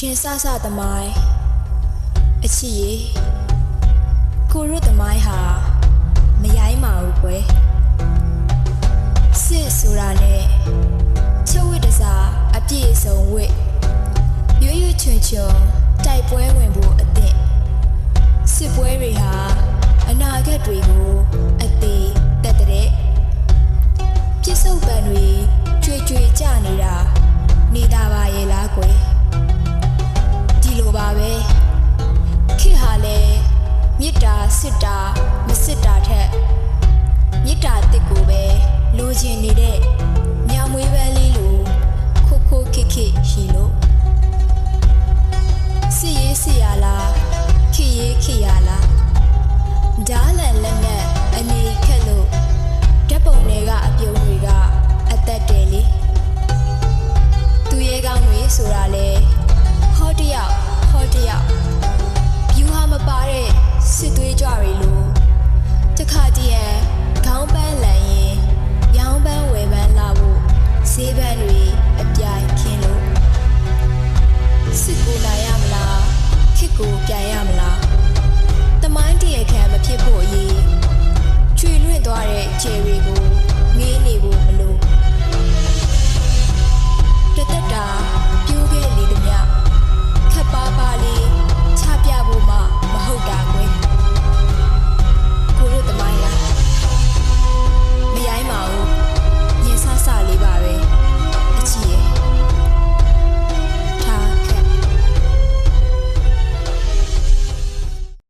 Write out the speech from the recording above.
ရှင်ဆဆသမိုင်းအချစ်ရေကိုရုသမိုင်းဟာမရိုင်းပါဘူးကွယ်စစ်ဆိုတာနဲ့ချုပ်ဝစ်တစားအပြည့်အစုံဝစ်ရွရွချွန်ချွန်တိုက်ပွဲဝင်ဖို့ ကျင်နေတဲ့ညမွေးပန်းလေးလိုခိုခိုခိခိရှိလို့စီရေးစီရလားခိရေးခိရ school game.